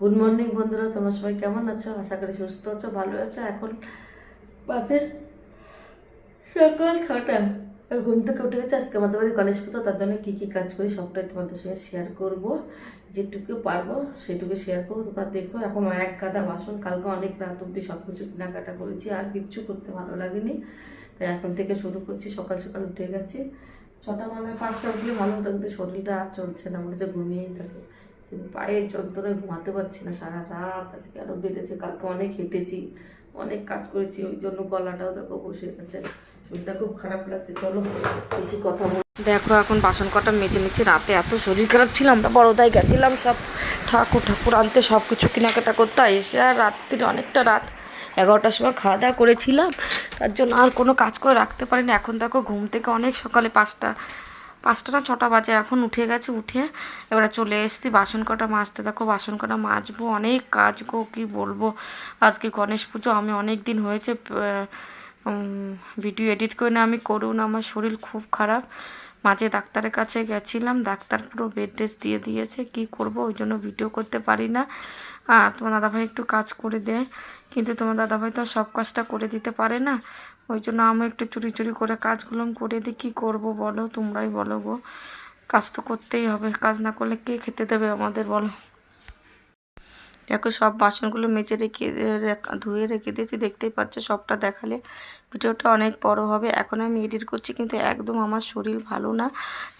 Good morning বন্ধুরা, তোমরা সবাই কেমন আছো? আশা করি সুস্থ আছো, ভালো আছো। এখন বাদে সকাল ছটা। আর ঘুম থেকে উঠে গেছে। আজকে আমাদের বাড়ি গণেশ পুজো, তার জন্য কী কী কাজ করি সবটাই তোমাদের সঙ্গে শেয়ার করব। যেটুকু পারব সেটুকু শেয়ার করব। তোমরা দেখো, এখন এক গাদা বাসন, কালকে অনেক রাত অব্দি সব কিছু কেনাকাটা করেছি, আর কিচ্ছু করতে ভালো লাগেনি। তাই এখন থেকে শুরু করছি, সকাল সকাল উঠে গেছি। ছটা মানে পাঁচটা উঠলে ভালো হতো, কিন্তু শরীরটা আর চলছে না মনে হচ্ছে ঘুমিয়েই থাকে। পায়ের যন্ত্রণায় ঘুমাতে পারছি না, সারা রাত আজকে আরও বেড়েছে, কালকে অনেক হেঁটেছি, অনেক কাজ করেছি, ওই জন্য গলাটাও দেখো বসে গেছে, শরীরটা খুব খারাপ লাগছে, চলো বেশি কথা বল। দেখো, এখন বাসন কটা মেজে নিচ্ছি, রাতে এত শরীর খারাপ ছিল, আমরা বড়দায় গেছিলাম সব, ঠাকুর ঠাকুর আনতে, সব কিছু কেনাকাটা করতে এসে আর রাত্রির অনেকটা রাত, এগারোটার সময় খাওয়া দাওয়া করেছিলাম, তার জন্য আর কোনো কাজ করে রাখতে পারিনি, এখন দেখো ঘুম থেকে অনেক সকালে পাঁচটা পাঁচটা না ছটা বাজে, এখন উঠে গেছে, উঠে এবারে চলে এসেছি। বাসন কটা মাজতে, দেখো বাসন কটা মাজবো, অনেক কাজ গো, কী বলব? আজকে গণেশ পুজো, আমি অনেক দিন হয়েছে ভিডিও এডিট করে না, আমি করুন আমার শরীর খুব খারাপ। মাঝে ডাক্তারের কাছে গেছিলাম, ডাক্তার পুরো বেড রেস্ট দিয়ে দিয়েছে, কি করব? ওই জন্য ভিডিও করতে পারি না। আর তোমার দাদাভাই একটু কাজ করে দেয়, কিন্তু তোমার দাদাভাই তো সব কাজটা করে দিতে পারে না। ওই জন্য আমি একটু চুরি চুরি করে কাজগুলো করে দিই কী করব বলো, তোমরাই বলো গো। কাজ তো করতেই হবে, কাজ না করলে কে খেতে দেবে আমাদের বলো। দেখো সব বাসনগুলো মেজে রেখে ধুয়ে রেখে দিয়েছি, দেখতেই পাচ্ছ সবটা দেখালে ভিডিওটা অনেক বড় হবে। এখন আমি এডিট করছি কিন্তু একদম আমার শরীর ভালো না,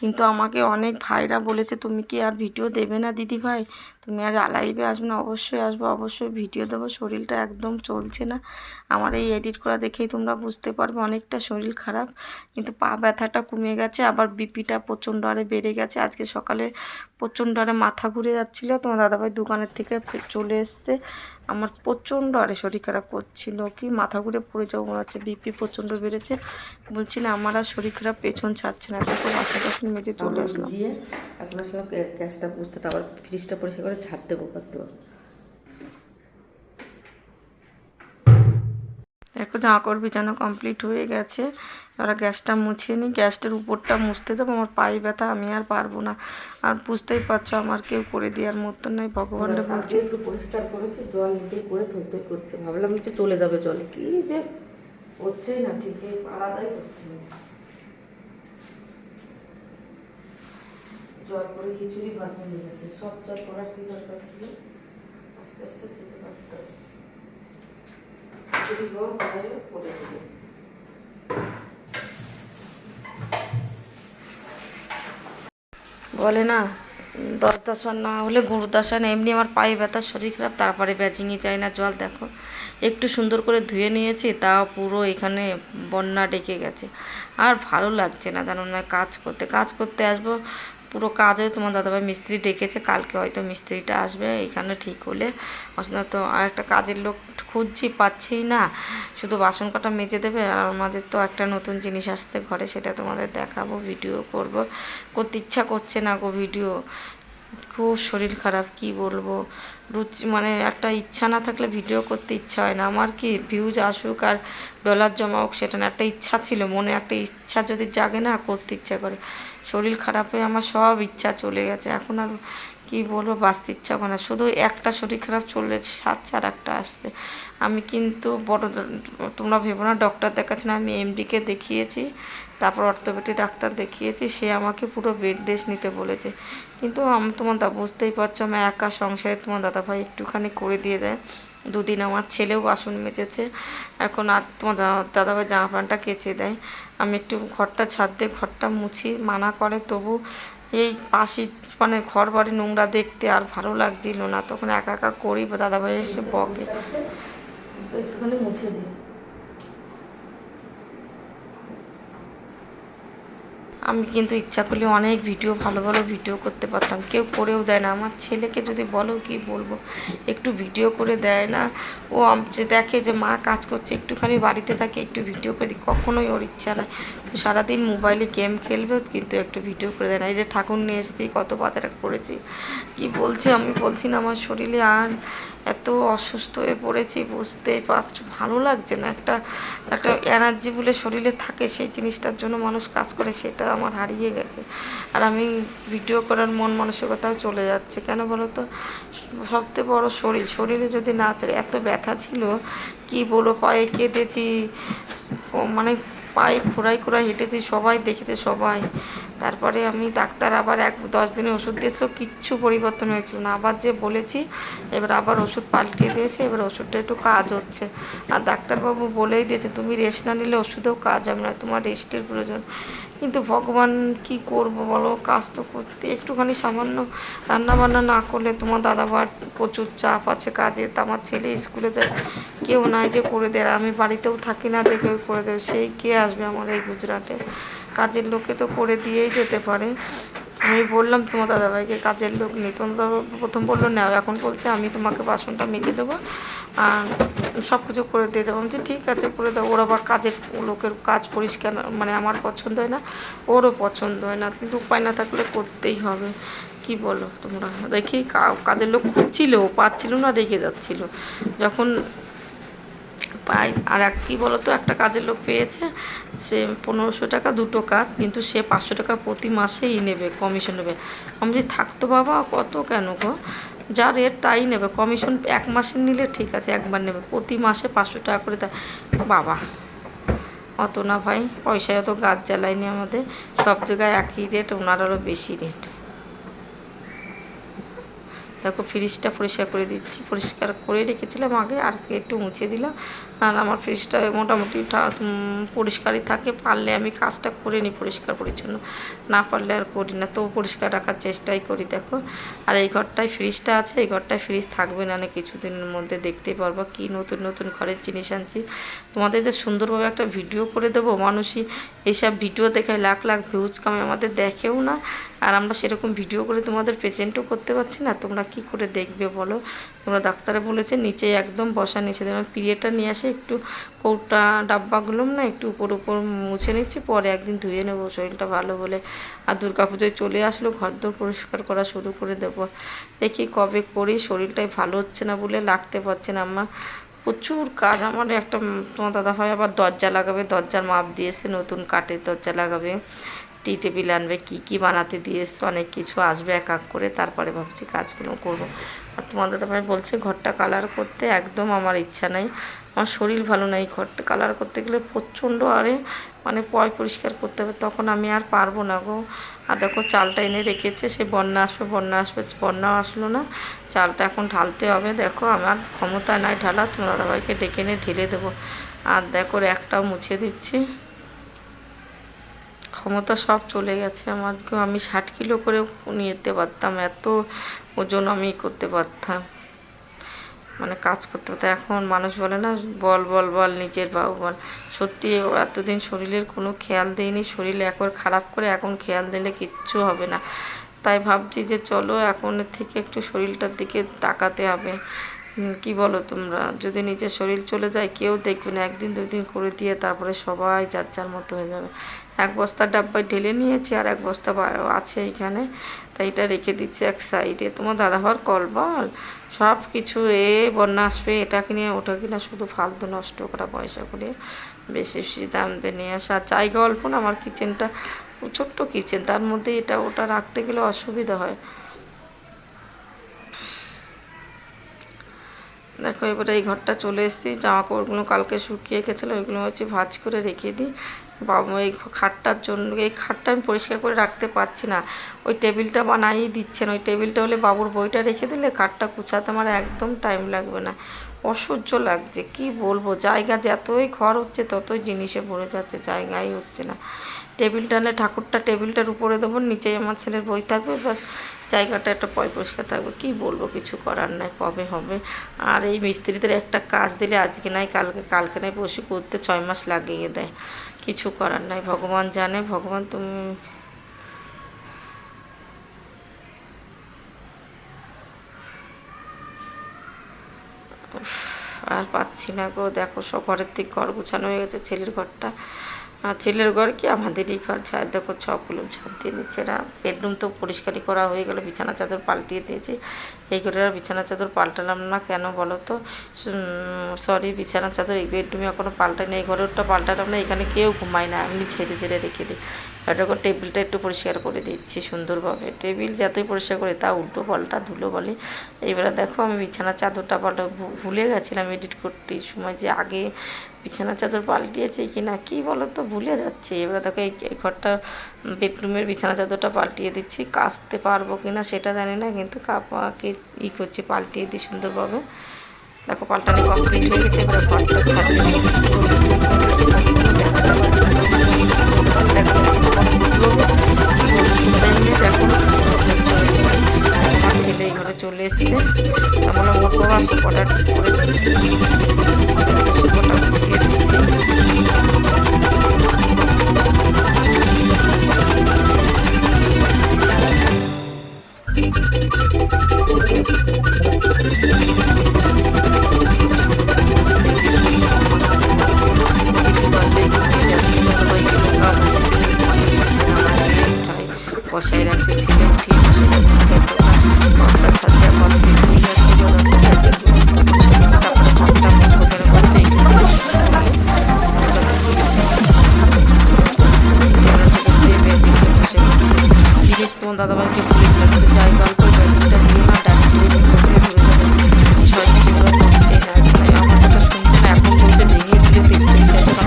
কিন্তু আমাকে অনেক ভাইরা বলেছে, তুমি কি আর ভিডিও দেবে না দিদি ভাই তুমি আর লাইভে আসবে না, অবশ্যই আসব, অবশ্যই ভিডিও দেবো, শরীরটা একদম চলছে না। আমার এই এডিট করা দেখেই তোমরা বুঝতে পারবে অনেকটা শরীর খারাপ, কিন্তু পা ব্যথাটা কমে গেছে, আবার বিপিটা প্রচণ্ড আরে বেড়ে গেছে। আজকে সকালে প্রচণ্ড আরে মাথা ঘুরে যাচ্ছিল, তোমার দাদাভাই দোকানের থেকে চলে এসছে। আমার প্রচণ্ড আরে শরীর খারাপ করছিল কি মাথা ঘুরে পড়ে যাব মনে হচ্ছে বিপি প্রচণ্ড বেড়েছে। বলছি না আমার আর শরীর খারাপ পেছন ছাড়ছে না তারপর মাথা টাথা মেজে চলে আসলাম। দিয়ে এখন আসলাম গ্যাসটা বুঝতে তারপর ফ্রিজটা পরিষ্কার করে ছাড় দেবো করতে দেখো জামা কাপড় বিছানো কমপ্লিট হয়ে গেছে। এবার গ্যাসটা মুছিয়ে নিই গ্যাসটার উপরটা মুছতে যাব আমার পায়ে ব্যথা আমি আর পারব না। আর বুঝতেই পারছ আমার কেউ করে দেওয়ার মতো নেই ভগবানটা বলছে। একটু পরিষ্কার করেছি জল নিচে করে থই করছে। ভাবলাম যে চলে যাবে জলে। কি যে হচ্ছেই না ঠিক আলাদাই হচ্ছে জল করে খিচুড়ি ভাত হয়ে গেছে সব জল করার কি দরকার ছিল আস্তে আস্তে যেতে পারতাম হোক করে দেবো বলে না, দশ দশা না হলে গুরু দশা এমনি আমার পায়ে ব্যথা, শরীর খারাপ, তারপরে ব্যাচিংয়ে যায় না জল, দেখো। একটু সুন্দর করে ধুয়ে নিয়েছি, তাও পুরো এখানে বন্যা ডেকে গেছে। আর ভালো লাগছে না জানো না, কাজ করতে কাজ করতে আসব পুরো কাজ তোমার দাদাভাই মিস্ত্রি ডেকেছে, কালকে হয়তো মিস্ত্রিটা আসবে এখানে ঠিক হলে। অসুবিধা তো, আর একটা কাজের লোক খুঁজছি পাচ্ছি না। শুধু বাসন কটা মেজে দেবে, আর আমাদের তো একটা নতুন জিনিস আসছে ঘরে, সেটা তোমাদের দেখাবো ভিডিও করব। করতে ইচ্ছা করছে না গো ভিডিও খুব শরীর খারাপ, কি বলব? রুচি মানে একটা ইচ্ছা না থাকলে ভিডিও করতে ইচ্ছা হয় না। আমার কি ভিউজ আসুক আর ডলার জমা হোক, সেটা না, একটা ইচ্ছা ছিল, মনে একটা ইচ্ছা যদি জাগে না, করতে ইচ্ছা করে। শরীর খারাপ হয়ে আমার সব ইচ্ছা চলে গেছে। এখন আর কি বলব, বাঁচতে ইচ্ছা করে না। শুধু একটা শরীর খারাপ চললে সাতছে আর একটা আসছে। আমি কিন্তু বড়, তোমরা ভেবো না ডক্টর দেখাচ্ছি না, আমি এমডিকে দেখিয়েছি। তারপর অর্থোপেডিক ডাক্তার দেখিয়েছি, সে আমাকে পুরো বেড রেস্ট নিতে বলেছে। কিন্তু আমি, তোমার দা, বুঝতেই পারছ আমার একা সংসারে তোমার দাদাভাই একটুখানি করে দিয়ে যায়। দুদিন আমার ছেলেও বাসন মেজেছে। এখন আর তোমার দাদাভাই জামা প্যান্টটা কেচে দেয়। আমি একটু ঘরটা ছাদ দিয়ে ঘরটা মুছি, মানা করে, তবু এই পাশি মানে ঘর বাড়ি নোংরা দেখতে আর ভালো লাগছিল না। তখন একা একা করি বা দাদাভাই এসে বকে। একটুখানি মুছে দিই। আমি কিন্তু ইচ্ছা করলে অনেক ভিডিও ভালো ভালো ভিডিও করতে পারতাম। কেউ করেও দেয় না। আমার ছেলেকে যদি বলো কি বলব, একটু ভিডিও করে দেয় না। ও যে দেখে যে মা কাজ করছে, একটুখানি বাড়িতে থাকে, একটু ভিডিও করে দিই। কখনোই ওর ইচ্ছা ও সারাদিন মোবাইলে গেম খেলবে, কিন্তু একটু ভিডিও করে দেয় না। এই যে ঠাকুর নিয়ে এসেছি, কত বাজার করেছি। কি বলছে আমি বলছি না, আমার শরীরে আর এত অসুস্থ হয়ে পড়েছি, বুঝতেই পারছ। ভালো লাগছে না। একটা একটা এনার্জি বলে শরীরে থাকে, সেই জিনিসটার জন্য মানুষ কাজ করে, সেটা আমার হারিয়ে গেছে। আর আমি ভিডিও করার মন মানসিকতাও চলে যাচ্ছে। কেন বলো তো সবথেকে বড় শরীর। শরীরে যদি না চলে এত ব্যথা ছিল, কি বলো পায়ে কেটেছি ও- মানে পায়ে খোড়াই খোড়াই হেঁটেছি, সবাই দেখেছে, সবাই। তারপরে আমি ডাক্তার আবার এক দশ দিনে ওষুধ দিয়েছিল, কিচ্ছু পরিবর্তন হয়েছিল না। আবার যে বলেছি, এবার আবার ওষুধ পাল্টিয়ে দিয়েছে, এবার ওষুধটা একটু কাজ হচ্ছে। আর ডাক্তারবাবু বলেই দিয়েছে, তুমি রেস্ট না নিলে ওষুধেও কাজ হবে না। তোমার রেস্টের প্রয়োজন। কিন্তু ভগবান কি করব বলো? কাজ তো করতে একটুখানি সামান্য রান্না বান্না না করলে তোমার দাদাবার প্রচুর চাপ আছে কাজে। আমার ছেলে স্কুলে যায়, কেউ নাই যে করে দেয়। আমি বাড়িতেও থাকি না যে কেউ করে দেবে সেই কে আসবে আমার এই গুজরাটে? কাজের লোকে তো করে দিয়েই যেতে পারে। আমি বললাম, তোমার দাদাভাইকে কাজের লোক নেই তোমার প্রথম বলল না এখন বলছে আমি তোমাকে বাসনটা মেজে দেবো। আর সব কিছু করে দিয়ে যাব। আমি ঠিক আছে, করে দাও। ওর আবার কাজের লোকের কাজ পরিষ্কার মানে আমার পছন্দ হয় না, ওরও পছন্দ হয় না। কিন্তু উপায় না থাকলে করতেই হবে। কি বলো তোমরা? দেখি কাজের লোক খুঁজছিল, পাচ্ছিল না, রেগে যাচ্ছিল। যখন পাই, আর এক, কী বলতো, একটা কাজের লোক পেয়েছে, সে পনেরোশো টাকা দুটো কাজ, কিন্তু সে পাঁচশো টাকা প্রতি মাসেই নেবে, কমিশন নেবে। আমি থাকতো বাবা, কত কেন গো? যা রেট তাই নেবে। কমিশন এক মাসের নিলে ঠিক আছে, একবার নেবে। প্রতি মাসে পাঁচশো টাকা করে তা বাবা, অত না ভাই, পয়সায় অত গাছ জ্বালায়নি আমাদের। সব জায়গায় একই রেট ওনার আরও বেশি রেট দেখো ফ্রিজটা পরিষ্কার করে দিচ্ছি। পরিষ্কার করে রেখেছিলাম আগে, আর আজকে একটু মুছে দিলাম। আর আমার ফ্রিজটা মোটামুটি পরিষ্কারই থাকে। পারলে আমি কাজটা করে নিই পরিষ্কার পরিচ্ছন্ন। না পারলে আর করি না। তো পরিষ্কার রাখার চেষ্টাই করি, দেখো। আর এই ঘরটায় ফ্রিজটা আছে, এই ঘরটায় ফ্রিজ থাকবে না। না কিছুদিনের মধ্যে দেখতেই পারব কি নতুন নতুন ঘরের জিনিস আনছি। তোমাদের যে সুন্দরভাবে একটা ভিডিও করে দেবো। মানুষই এইসব ভিডিও দেখে লাখ লাখ ভিউজ কামে আমাদের দেখেও না। আর আমরা সেরকম ভিডিও করে তোমাদের প্রেজেন্টও করতে পারছি না, তোমরা কি করে দেখবে বলো? তোমরা ডাক্তারে বলেছে, নিচে একদম বসা, নিচে যেমন পিরিয়ডটা নিয়ে আসে, একটু কৌটা ডাব্বাগুলো না, একটু উপর উপর মুছে নিচ্ছি, পরে একদিন ধুয়ে নেব, শরীরটা ভালো বলে। আর দুর্গা পুজোয় চলে আসলো, ঘর দোর পরিষ্কার করা শুরু করে দেবো। দেখি কবে করি, শরীরটাই ভালো হচ্ছে না বলে লাগতে পারছে না আমার। প্রচুর কাজ আমার, একটা তোমার দাদা ভাই আবার দরজা লাগাবে, দরজার মাপ দিয়েছে, নতুন কাঠের দরজা লাগাবে। টি টেবিল আনবে, কী কী বানাতে দিয়ে এসছো অনেক কিছু আসবে, এক এক করে, তারপরে ভাবছি কাজগুলো করব। আর তোমার দাদা ভাই বলছে, ঘরটা কালার করতে একদম আমার ইচ্ছা নাই। আমার শরীর ভালো নাই, ঘরটা কালার করতে গেলে প্রচণ্ড আরে মানে পয় পরিষ্কার করতে হবে, তখন আমি আর পারব না গো। আর দেখো, চালটা এনে রেখেছে, সে বন্যা আসবে বন্যা আসবে বন্যাও আসলো না। চালটা এখন ঢালতে হবে, দেখো, আমার ক্ষমতা নাই ঢালা, তোমার দাদাভাইকে ডেকে এনে ঢেলে দেবো। আর দেখো একটাও মুছে দিচ্ছি। ক্ষমতা সব চলে গেছে। আমার আমি ষাট কিলো করে নিয়ে যেতে পারতাম, এত ওজন আমি করতে পারতাম। মানে কাজ করতে পারতাম। এখন মানুষ বলে না, বল বল বল, নিজের বাবু বল। সত্যি এতদিন শরীরের কোনো খেয়াল দেয়নি শরীর একবার খারাপ করে এখন খেয়াল দিলে কিচ্ছু হবে না। তাই ভাবছি যে চলো এখন থেকে একটু শরীরটার দিকে তাকাতে হবে। কি বলো তোমরা? যদি নিজের শরীর চলে যায়, কেউ দেখবে না। একদিন, দুদিন করে দিয়ে তারপরে সবাই যার যার মতো হয়ে যাবে। এক বস্তা ডাব্বায় ঢেলে নিয়েছি আর এক বস্তা আছে এখানে। তাই এটা রেখে দিচ্ছি এক সাইডে। তোমার দাদাভার কল বল? সব কিছু এ, বন্যা আসবে এটা কিনে ওটা কিনা শুধু ফালতু নষ্ট করা পয়সা করে বেশি বেশি দাম দিয়ে নিয়ে আসা। জায়গা অল্প না, আমার কিচেনটা ছোট্ট কিচেন তার মধ্যে এটা, ওটা রাখতে গেলে অসুবিধা হয়। দেখো, এবারে এই ঘরটা চলে এসেছি। জামা কাপড়গুলো কালকে শুকিয়ে গেছিল, ওইগুলো হচ্ছে ভাজ করে রেখে দিই। বাবা, এই খাটটার জন্য, এই খাটটা আমি পরিষ্কার করে রাখতে পারছি না। ওই টেবিলটা বানাই দিচ্ছেন ওই টেবিলটা হলে বাবুর বইটা রেখে দিলে খাটটা কুচাতে আমার একদম টাইম লাগবে না। অসহ্য লাগছে, কি বলব? জায়গা যতই ঘর হচ্ছে, ততই জিনিসে ভরে যাচ্ছে, জায়গাই হচ্ছে না। টেবিলটা হলে ঠাকুরটা টেবিলটার উপরে দেবো, নিচেই আমার ছেলের বই থাকবে বাস জায়গাটা একটা পয় পরিষ্কার থাকবে। কি বলব, কিছু করার নাই, কবে হবে? আর এই মিস্ত্রিদের একটা কাজ দিলে আজকে নাই, কালকে কালকে নাই বসে করতে ছয় মাস লাগিয়ে দেয়। কিছু করার নাই, ভগবান জানে, ভগবান তুমি আর পাচ্ছি না গো। দেখো সব ঘরের থেকে ঘর গুছানো হয়ে গেছে ছেলের ঘরটা। ছেলের ঘর কি? আমাদেরই ঘর। ছাদ দেখো সবগুলো ছাদ দিয়ে নিচ্ছে এরা। বেডরুম তো পরিষ্কারই করা হয়ে গেল, বিছানা চাদর পাল্টিয়ে দিয়েছি। এই ঘরের আর বিছানা চাদর পাল্টালাম না কেন বলো তো? সরি বিছানা চাদর এই বেডরুমে এখনও পাল্টায়নি এই ঘরেরটা পাল্টালাম না, এখানে কেউ ঘুমায় না, এমনি ছেড়ে ছেড়ে রেখে দিই। এটা করে টেবিলটা একটু পরিষ্কার করে দিচ্ছি সুন্দরভাবে। টেবিল যতই পরিষ্কার করে, তা উল্টো পাল্টা, ধুলো বলে। এইবারে দেখো, আমি বিছানা চাদরটা পাল্টা ভুলে গেছিলাম এডিট করতে। সময় যে আগে বিছানা চাদর পাল্টিয়েছে কি না কি বলো তো ভুলে যাচ্ছে এবার দেখো এই ঘরটা বেডরুমের বিছানা চাদরটা পাল্টিয়ে দিচ্ছি কাচতে পারব কি না সেটা জানি না কিন্তু কাপাকে ই করছি পাল্টিয়ে দিই সুন্দরভাবে দেখো পাল্টানি কমপ্লিট হয়ে গেছে এবারে ঘরটা ছাড়তে আমার ছেলে এই ঘরে চলে এসছে আমরা ওর প্রভাব কটা ঠিক করে দিচ্ছি দাদাভাইকে বলেছিলাম যে যাই গল্প ব্যাগটা দিও না ডাক দিয়ে ধরে যাবে। ছয় থেকে ওরা করছে না আমার কথা শুনছে না, এখন বলছে ভেঙে দিলে দেখতে সেটা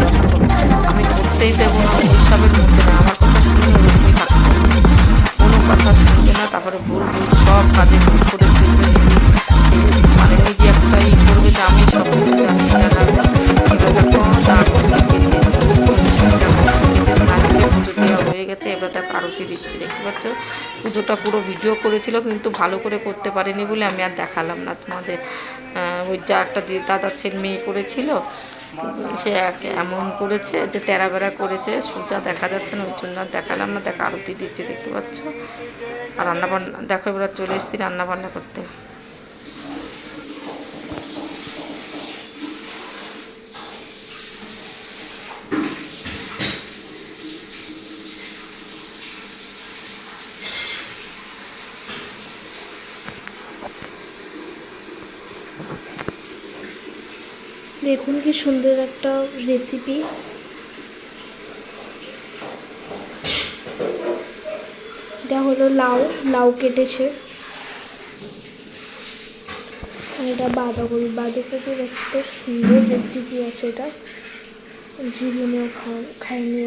আমি করতেই দেবো না ওইসবের মধ্যে না, আমার কথা শুনে ওরকমই কোনো কথা শুনবে না, তারপরে ভিডিও করেছিল, কিন্তু ভালো করে করতে পারেনি বলে আমি আর দেখালাম না তোমাদের। ওই যা একটা দিদি দাদার ছেলে মেয়ে করেছিল, সে এমন করেছে যে তেরা বেড়া করেছে, সোজা দেখা যাচ্ছে না, ওই জন্য আর দেখালাম না। দেখ আরতি দিচ্ছে, দেখতে পাচ্ছ? আর রান্নাবান্না দেখো এবার চলে এসেছি রান্নাবান্না করতে। দেখুন কি সুন্দর একটা রেসিপি এটা হলো লাউ লাউ কেটেছে। আর এটা বাঁধাকপি বাঁধাকপির একটা সুন্দর রেসিপি আছে এটা। জীবনেও খাওয়া খাইনি